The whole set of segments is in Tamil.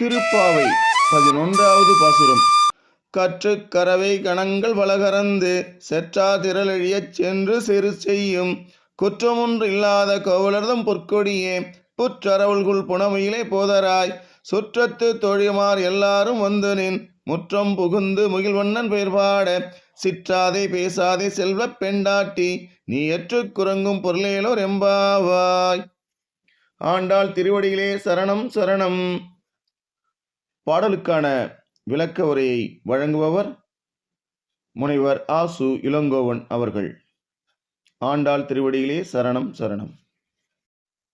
திருப்பாவை பதினொன்றாவது பாசுரம். கற்று கரவை கணங்கள் பலகறந்து செற்றா திரளழியச் சென்று சிறு செய்யும். குற்றமொன்று இல்லாத கோவலர்தம் பொற்கொடியே புற்றரவுள்குள் புனமையிலே போதராய். சுற்றத்து தொழிமார் எல்லாரும் வந்து நின் முற்றம் புகுந்து முகில்வண்ணன் பெயர் பாட சிற்றாதே பேசாதே செல்வப் பெண்டாட்டி நீ எற்றுக் குரங்கும் பொருளேலோர் எம்பாவாய். ஆண்டாள் திருவடியிலே சரணம் சரணம். பாடலுக்கான விளக்க உரையை வழங்குபவர் முனைவர் ஆசு இளங்கோவன் அவர்கள். ஆண்டாள் திருவடியிலே சரணம் சரணம்.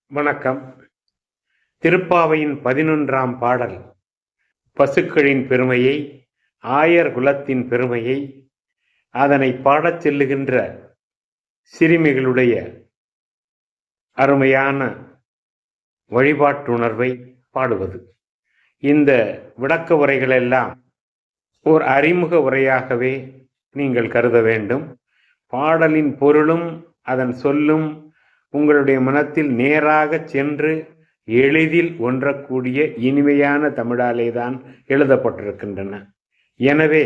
வணக்கம். திருப்பாவையின் பதினொன்றாம் பாடல். பசுக்களின் பெருமையை ஆயர் குலத்தின் பெருமையை அதனை பாடச் செல்லுகின்ற சிறுமிகளுடைய அருமையான வழிபாட்டுணர்வை பாடுவது. இந்த விளக்க உரைகளெல்லாம் ஓர் அறிமுக உரையாகவே நீங்கள் கருத வேண்டும். பாடலின் பொருளும் அதன் சொல்லும் உங்களுடைய மனத்தில் நேராக சென்று எளிதில் ஒன்றக்கூடிய இனிமையான தமிழாலே தான் எழுதப்பட்டிருக்கின்றன. எனவே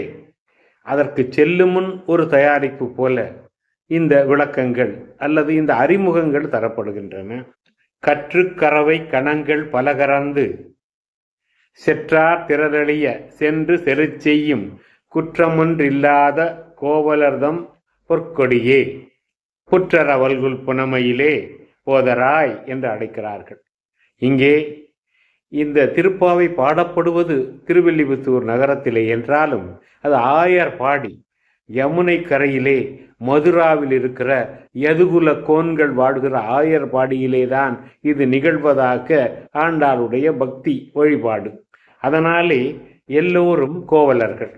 அதற்கு செல்லும் முன் ஒரு தயாரிப்பு போல இந்த விளக்கங்கள் அல்லது இந்த அறிமுகங்கள் தரப்படுகின்றன. கற்றுக்கறவை கணங்கள் பலகறந்து செற்றார் திறரழிய சென்று செரு செய்யும் குற்றமொன்றில்லாத கோவலர்தம் பொற்கொடியே. புற்றரவல்குள் புனமையிலே போதராய் என்று அழைக்கிறார்கள். இங்கே இந்த திருப்பாவை பாடப்படுவது திருவில்லிபுத்தூர் நகரத்திலே என்றாலும் அது ஆயர் பாடி யமுனை கரையிலே மதுராவில் இருக்கிற யதுகுல கோன்கள் வாடுகிற ஆயர் பாடியிலே தான் இது நிகழ்வதாக ஆண்டாளுடைய பக்தி வழிபாடு. அதனாலே எல்லோரும் கோவலர்கள்.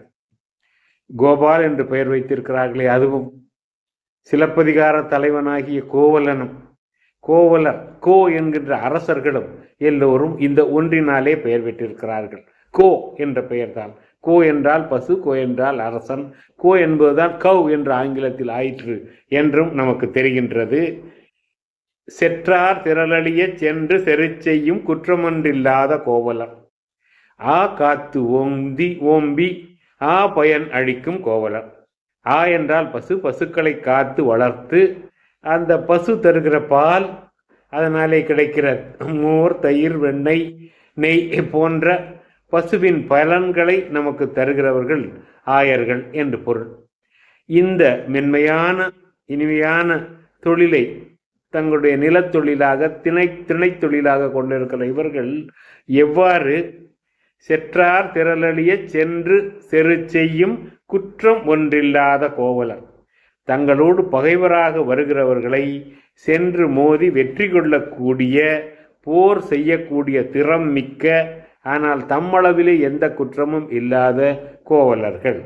கோபால் என்று பெயர் வைத்திருக்கிறார்களே அதுவும் சிலப்பதிகார தலைவனாகிய கோவலனும் கோவலர் கோ என்கின்ற அரசர்களும் எல்லோரும் இந்த ஒன்றினாலே பெயர் பெற்றிருக்கிறார்கள். கோ என்ற பெயர்தான். கோ என்றால் பசு கோ என்றால் அரசன். கோ என்பதுதான் கவ் என்ற ஆங்கிலத்தில் ஆயிற்று என்றும் நமக்கு தெரிகின்றது. செற்றார் திரளழிய சென்று செரு செய்யும் குற்றமொன்றில்லாத கோவலர். ஆ காத்து ஓந்தி ஓம்பி ஆ பயன் அழிக்கும் கோவலர். ஆ என்றால் பசு பசுக்களை காத்து வளர்த்து அந்த பசு தருகிற பால் அதனாலே கிடைக்கிற மோர் தயிர் வெண்ணெய் நெய் போன்ற பசுவின் பலன்களை நமக்கு தருகிறவர்கள் ஆயர்கள் என்று பொருள். இந்த மென்மையான இனிமையான தொழிலை தங்களுடைய நிலத்தொழிலாக திணை திணைத்தொழிலாக கொண்டிருக்கிற இவர்கள் எவ்வாறு செற்றார் திரளழிய சென்று செரு செய்யும் குற்றம் ஒன்றில்லாத கோவலர். தங்களோடு பகைவராக வருகிறவர்களை சென்று மோதி வெற்றி கொள்ளக்கூடிய போர் செய்யக்கூடிய திறம் மிக்க ஆனால் தம்மளவிலே எந்த குற்றமும் இல்லாத கோவலர்கள்.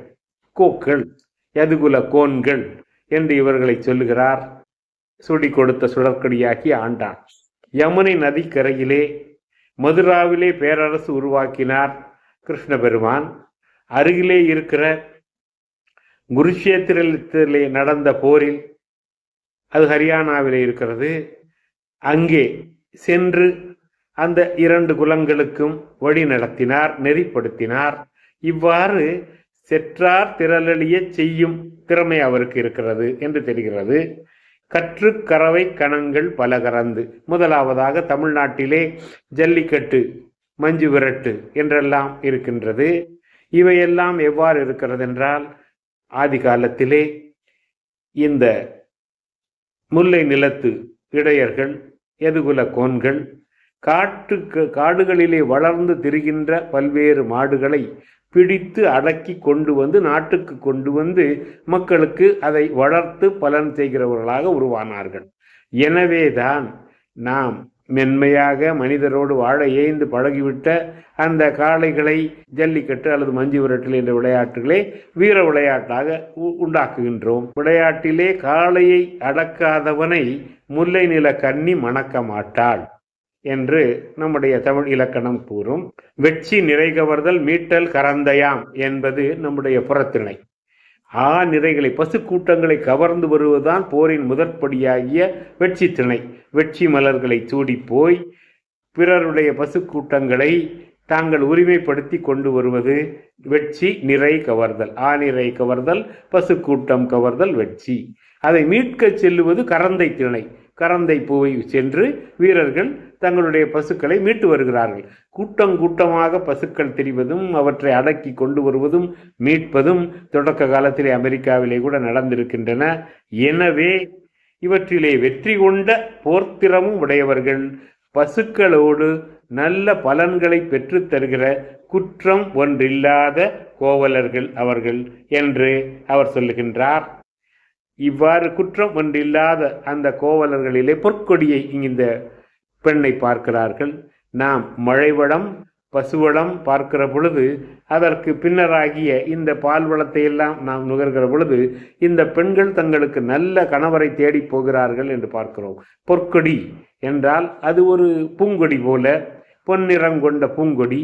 கோக்கள் யதுகுல கோன்கள் என்று இவர்களை சொல்லுகிறார். சுடி கொடுத்த சுடற்கடியாகி ஆண்டான். யமுனை நதிக்கரையிலே மதுராவிலே பேரரசு உருவாக்கினார் கிருஷ்ண பெருமான் அருகிலே இருக்கிற குருஷேத்திரத்திலே நடந்த போரில் அது ஹரியானாவிலே இருக்கிறது. அங்கே சென்று அந்த இரண்டு குலங்களுக்கும் வழி நடத்தினார் நெறிப்படுத்தினார். இவ்வாறு செற்றார் திரளழிய செய்யும் திறமை அவருக்கு இருக்கிறது என்று தெரிகிறது. கற்று கறவை கணங்கள் பல கறந்து முதலாவதாக தமிழ்நாட்டிலே ஜல்லிக்கட்டு மஞ்சு விரட்டு என்றெல்லாம் இருக்கின்றது. இவையெல்லாம் எவ்வாறு இருக்கிறது என்றால் ஆதி காலத்திலே இந்த முல்லை நிலத்து இடையர்கள் எதுகுல கோன்கள் காட்டு காடுகளிலே வளர்ந்து திரிகின்ற பல்வேறு மாடுகளை பிடித்து அடக்கி கொண்டு வந்து நாட்டுக்கு கொண்டு வந்து மக்களுக்கு அதை வளர்த்து பலன் செய்கிறவர்களாக உருவானார்கள். எனவேதான் நாம் மென்மையாக மனிதரோடு வாழ ஏய்ந்து பழகிவிட்ட அந்த காளைகளை ஜல்லிக்கட்டு அல்லது மஞ்சு விரட்டல் என்ற விளையாட்டுகளே வீர விளையாட்டாக உண்டாக்குகின்றோம். விளையாட்டிலே காளையை அடக்காதவனை முல்லை நில கன்னி மணக்க மாட்டாள். என்று நம்முடைய தமிழ் இலக்கணம் கூறும். வெட்சி நிறைகவர்தல் மீட்டல் கரந்தயாம் என்பது நம்முடைய புறத்திணை. ஆ நிறைகளை பசு கூட்டங்களை கவர்ந்து வருவதுதான் போரின் முதற்படியாகிய வெட்சி திணை. வெட்சி மலர்களை சூடி போய் பிறருடைய பசு கூட்டங்களை தாங்கள் உரிமைப்படுத்தி கொண்டு வருவது வெட்சி நிறை கவர்தல். ஆநிறை கவர்தல் பசுக்கூட்டம் கவர்தல் வெட்சி அதை மீட்கச் செல்லுவது கரந்தை திணை. கரந்தை பூவை சென்று வீரர்கள் தங்களுடைய பசுக்களை மீட்டு வருகிறார்கள். கூட்டம் கூட்டமாக பசுக்கள் தெரிவதும் அவற்றை அடக்கி கொண்டு வருவதும் மீட்பதும் தொடக்க காலத்திலே அமெரிக்காவிலே கூட நடந்திருக்கின்றன. எனவே இவற்றிலே வெற்றி கொண்ட போர்த்திறமும் உடையவர்கள். பசுக்களோடு நல்ல பலன்களை பெற்றுத் தருகிற குற்றம் ஒன்றில்லாத கோவலர்கள் அவர்கள் என்று அவர் சொல்லுகின்றார். இவ்வாறு குற்றம் ஒன்றில்லாத அந்த கோவலர்களிலே பொற்கொடியை இந்த பெண்ணை பார்க்கிறார்கள். நாம் மழைவளம் பசுவளம் பார்க்கிற பொழுது அதற்கு பின்னராகிய இந்த பால் வளத்தை எல்லாம் நாம் நுகர்கிற பொழுது இந்த பெண்கள் தங்களுக்கு நல்ல கணவரை தேடி போகிறார்கள் என்று பார்க்கிறோம். பொற்கொடி என்றால் அது ஒரு பூங்கொடி போல பொன்னிறம் கொண்ட பூங்கொடி.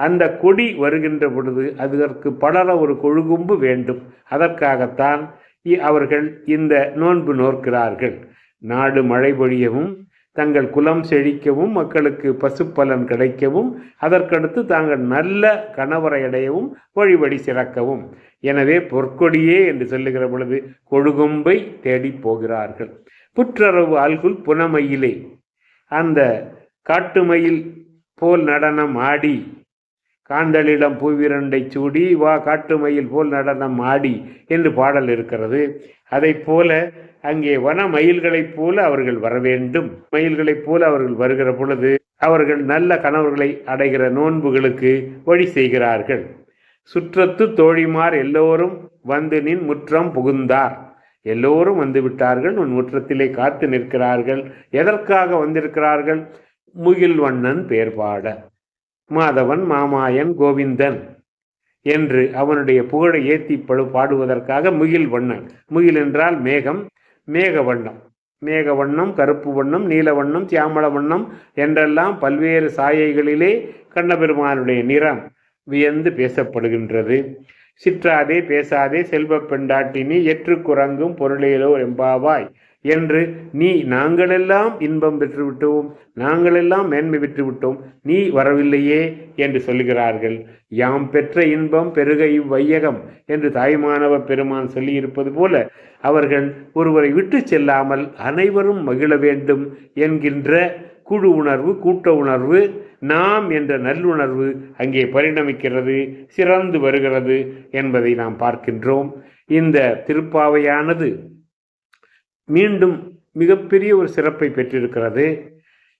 அந்த கொடி வருகின்ற பொழுது அதற்கு பலர ஒரு கொழுகும்பு வேண்டும். அதற்காகத்தான் அவர்கள் இந்த நோன்பு நோக்கிறார்கள் நாடு மழை பொழியவும் தங்கள் குலம் செழிக்கவும் மக்களுக்கு பசுப்பலன் கிடைக்கவும் அதற்கடுத்து தாங்கள் நல்ல கணவரை அடையவும் வழிபடி சிறக்கவும். எனவே பொற்கொடியே என்று சொல்லுகிற பொழுது கொழுகொம்பை தேடி போகிறார்கள். புற்றரவு அல்குல் புனமயிலே. அந்த காட்டுமயில் போல் நடனம் ஆடி காந்தளிடம் பூவிரண்டை சூடி வா காட்டுமயில் போல் நடனம் ஆடி என்று பாடல் இருக்கிறது. அதைப் போல அங்கே வன மயில்களைப் போல அவர்கள் வர வேண்டும். மயில்களைப் போல அவர்கள் வருகிற பொழுது அவர்கள் நல்ல கணவர்களை அடைகிற நோன்புகளுக்கு வழி செய்கிறார்கள். சுற்றத்து தோழிமார் எல்லோரும் வந்து நின் முற்றம் புகுந்தார். எல்லோரும் வந்து விட்டார்கள். உன் முற்றத்திலே காத்து நிற்கிறார்கள். எதற்காக வந்திருக்கிறார்கள்? முகில்வண்ணன் பேர் மாதவன் மாமாயன் கோவிந்தன் என்று அவனுடைய புகழை ஏத்தி படு பாடுவதற்காக முகில் வண்ணன். முகில் என்றால் மேகம் மேக வண்ணம். மேக வண்ணம் கருப்பு வண்ணம் நீல வண்ணம் சியாமள வண்ணம் என்றெல்லாம் பல்வேறு சாயைகளிலே கண்ணபெருமானுடைய நிறம் வியந்து பேசப்படுகின்றது. சிற்றாதே பேசாதே செல்வ பெண்டாட்டினி எற்று குரங்கும் பொருளேலோ எம்பாவாய். என்று நீ நாங்களெல்லாம் இன்பம் பெற்றுவிட்டோம் நாங்களெல்லாம் மேன்மை பெற்றுவிட்டோம் நீ வரவில்லையே என்று சொல்லுகிறார்கள். யாம் பெற்ற இன்பம் பெருக இவ்வையகம் என்று தாய்மானவ பெருமான் சொல்லியிருப்பது போல அவர்கள் ஒருவரை விட்டு செல்லாமல் அனைவரும் மகிழ வேண்டும் என்கின்ற குழு உணர்வு கூட்ட உணர்வு நாம் என்ற நல்லுணர்வு அங்கே பரிணமிக்கிறது சிறந்து வருகிறது என்பதை நாம் பார்க்கின்றோம். இந்த திருப்பாவையானது மீண்டும் மிகப்பெரிய ஒரு சிறப்பை பெற்றிருக்கிறது.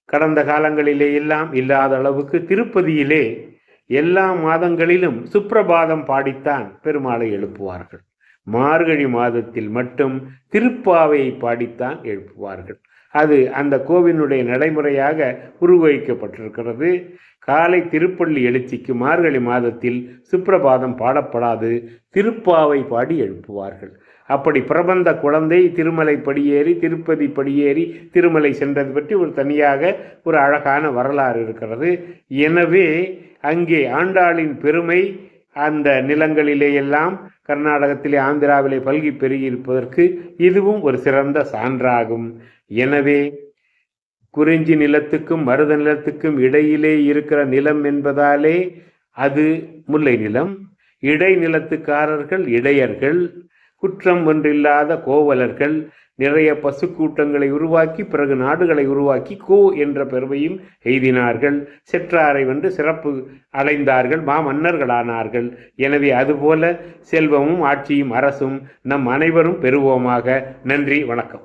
கடந்த காலங்களிலே எல்லாம் இல்லாத அளவுக்கு திருப்பதியிலே எல்லா மாதங்களிலும் சுப்பிரபாதம் பாடித்தான் பெருமாளை எழுப்புவார்கள். மார்கழி மாதத்தில் மட்டும் திருப்பாவையை பாடித்தான் எழுப்புவார்கள். அது அந்த கோவிலுடைய நடைமுறையாக உருவகிக்கப்பட்டிருக்கிறது. காலை திருப்பள்ளி எழுச்சிக்கு மார்கழி மாதத்தில் சுப்பிரபாதம் பாடப்படாது திருப்பாவை பாடி எழுப்புவார்கள். அப்படி பிரபந்த குழந்தை திருமலை படியேறி திருப்பதி படியேறி திருமலை சென்றது பற்றி ஒரு தனியாக ஒரு அழகான வரலாறு இருக்கிறது. எனவே அங்கே ஆண்டாளின் பெருமை அந்த நிலங்களிலே எல்லாம் கர்நாடகத்திலே ஆந்திராவிலே பல்கி பெருகி இருப்பதற்கு இதுவும் ஒரு சிறந்த சான்றாகும். எனவே குறிஞ்சி நிலத்துக்கும் மருத நிலத்துக்கும் இடையிலே இருக்கிற நிலம் என்பதாலே அது முல்லை நிலம். இடை நிலத்துக்காரர்கள் இடையர்கள் குற்றம் ஒன்றில்லாத கோவலர்கள் நிறைய பசு கூட்டங்களை உருவாக்கி பிறகு நாடுகளை உருவாக்கி கோ என்ற பெருமையும் எய்தினார்கள். செற்றாரை வந்து சிறப்பு அடைந்தார்கள். மாமன்னர்களானார்கள் எனவே அதுபோல செல்வமும் ஆட்சியும் அரசும் நம் அனைவரும் பெறுவோமாக. நன்றி வணக்கம்.